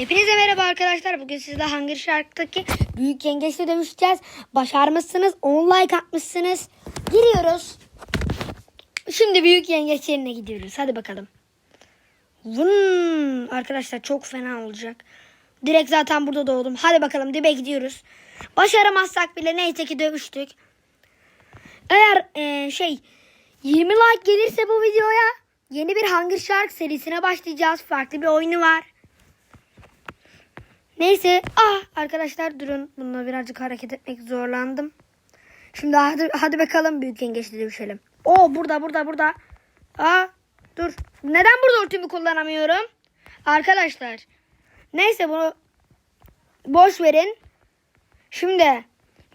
Hepinize merhaba arkadaşlar. Bugün sizle Hunger Shark'taki büyük yengeçle dövüşeceğiz. Başarmışsınız. 10 like atmışsınız. Giriyoruz. Şimdi büyük yengeç yerine gidiyoruz. Hadi bakalım. Vın. Arkadaşlar çok fena olacak. Direkt zaten burada doğdum. Hadi bakalım dibe gidiyoruz. Başaramazsak bile neyse ki dövüştük. Eğer eee, şey 20 like gelirse bu videoya yeni bir Hunger Shark serisine başlayacağız. Farklı bir oyunu var. Neyse. Ah arkadaşlar durun. Bununla birazcık hareket etmek zorlandım. Şimdi hadi, hadi bakalım büyük yengeçle dövüşelim. Oo burada burada burada. Aa dur. Neden burada ultimi kullanamıyorum? Arkadaşlar. Neyse bunu boş verin. Şimdi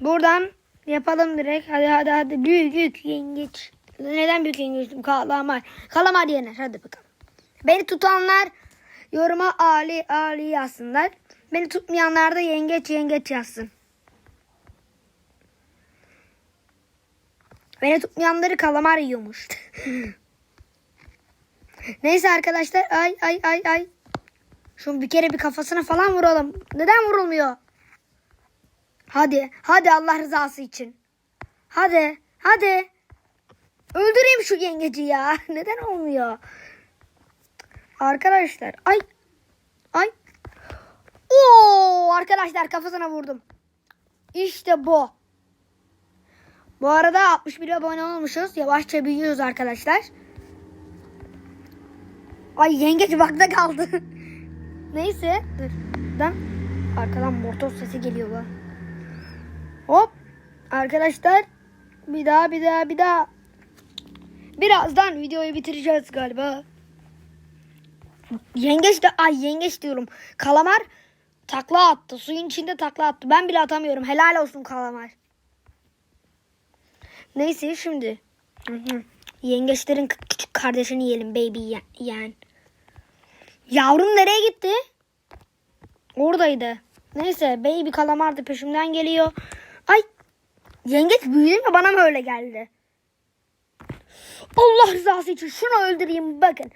buradan yapalım direkt. Hadi hadi hadi. Büyük yengeç. Neden büyük yengeç? Kalamar. Kalamar yenir. Hadi bakalım. Beni tutanlar yoruma Ali Ali yazsınlar. Beni tutmayanlar da yengeç yengeç yazsın. Beni tutmayanları kalamar yiyormuş. Neyse arkadaşlar ay ay ay ay. Şunu bir kere bir kafasına falan vuralım. Neden vurulmuyor? Hadi hadi Allah rızası için. Hadi hadi. Öldüreyim şu yengeci ya. Neden olmuyor? Arkadaşlar ay ay. Oo arkadaşlar kafasına vurdum. İşte bu. Bu arada 61 abone olmuşuz. Yavaşça büyüyoruz arkadaşlar. Ay yengeç bakta kaldı. Neyse. Dur. Buradan arkadan motor sesi geliyor lan. Hop. Arkadaşlar bir daha bir daha bir daha. Birazdan videoyu bitireceğiz galiba. Yengeç de ay yengeç diyorum. Kalamar takla attı. Suyun içinde takla attı. Ben bile atamıyorum. Helal olsun kalamar. Neyse şimdi. Yengeçlerin küçük kardeşini yiyelim baby yeğen. Yavrum nereye gitti? Oradaydı. Neyse baby kalamar da peşimden geliyor. Ay yengeç büyüdü mü bana mı öyle geldi? Allah rızası için şunu öldüreyim bakın.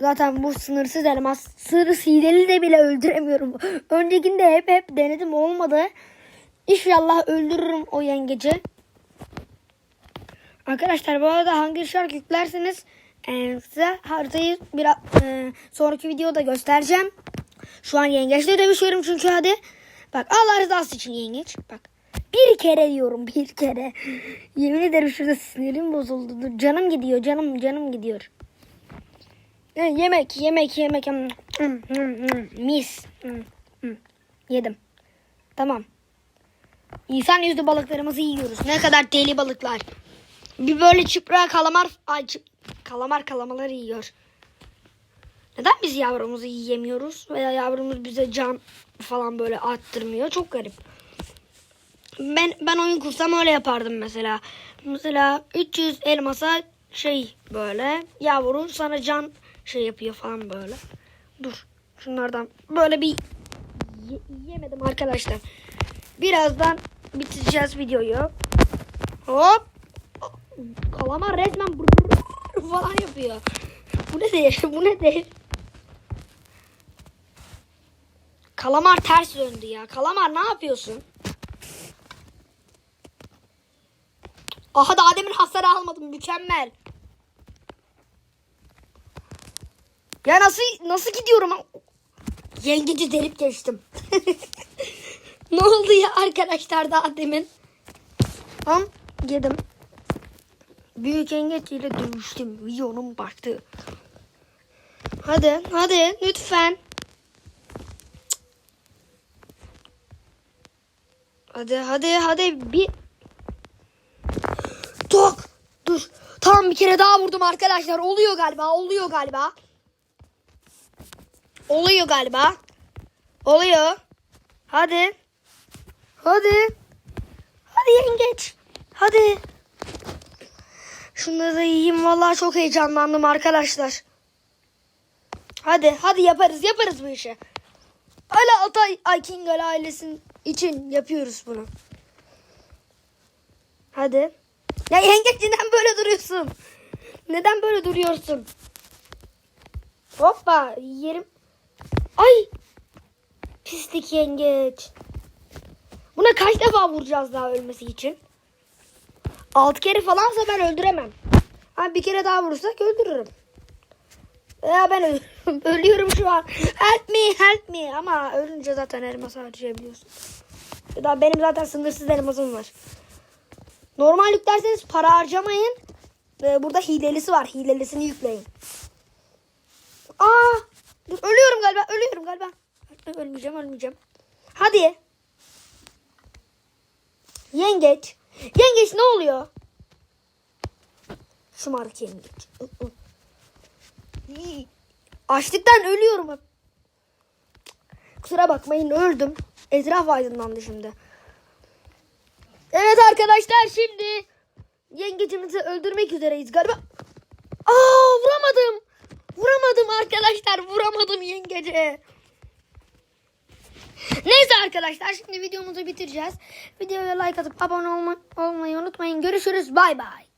Zaten bu sınırsız elmas. Sırrı sideli de bile öldüremiyorum. Öncekinde hep hep denedim olmadı. İnşallah öldürürüm o yengeci. Arkadaşlar bu arada hangi şarkı yüklerseniz e, size haritayı bir e, sonraki videoda göstereceğim. Şu an yengeçle dövüşüyorum çünkü hadi. Bak Allah rızası için yengeç. Bak bir kere diyorum bir kere. Yemin ederim şurada sinirim bozuldu. Canım gidiyor canım canım gidiyor. Yemek yemek yemek. Mis. Yedim. Tamam. İnsan yüzlü balıklarımızı yiyoruz. Ne kadar deli balıklar. Bir böyle çıpra kalamar ay çı- kalamar kalamaları yiyor. Neden biz yavrumuzu yiyemiyoruz veya yavrumuz bize can falan böyle arttırmıyor? Çok garip. Ben ben oyun kursam öyle yapardım mesela. Mesela 300 elmasa şey böyle yavru sana can şey yapıyor falan böyle. Dur. Şunlardan böyle bir ye- yemedim arkadaşlar. Birazdan bitireceğiz videoyu. Hop. Kalamar resmen falan yapıyor. Bu ne değil? Bu ne değil? Kalamar ters döndü ya. Kalamar ne yapıyorsun? Aha daha demin hasar almadım. Mükemmel. Ya nasıl nasıl gidiyorum? Yengeci delip geçtim. ne oldu ya arkadaşlar daha demin? Tam yedim. Büyük yengeç ile dövüştüm. Videonun baktı. Hadi hadi lütfen. Hadi hadi hadi bir. Tok. Dur. Tamam bir kere daha vurdum arkadaşlar. Oluyor galiba. Oluyor galiba. Oluyor galiba. Oluyor. Hadi. Hadi. Hadi yengeç. Hadi. Şunları da yiyeyim. Vallahi çok heyecanlandım arkadaşlar. Hadi hadi yaparız yaparız bu işi. Hala Atay Aykingal ailesinin için yapıyoruz bunu. Hadi. Ya yengeç neden böyle duruyorsun? Neden böyle duruyorsun? Hoppa yerim. Ay. Pislik yengeç. Buna kaç defa vuracağız daha ölmesi için? Altı kere falansa ben öldüremem. Ha bir kere daha vurursak öldürürüm. Ya ben ölüyorum, ölüyorum şu an. Help me, help me. Ama ölünce zaten elmas harcayabiliyorsun. Ya da benim zaten sınırsız elmasım var. Normal yüklerseniz para harcamayın. Ee, burada hilelisi var. Hilelisini yükleyin. Aa! Ölüyorum galiba. Ölüyorum galiba. Ölmeyeceğim, ölmeyeceğim. Hadi. Yengeç. Yengeç ne oluyor? Şımarık yengeç. Açlıktan ölüyorum. Kusura bakmayın öldüm. Etraf aydınlandı şimdi. Evet arkadaşlar şimdi yengecimizi öldürmek üzereyiz galiba. Aa vuramadım. Vuramadım arkadaşlar. Vuramadım yengece. Neyse arkadaşlar şimdi videomuzu bitireceğiz. Videoya like atıp abone olma- olmayı unutmayın. Görüşürüz. Bay bay.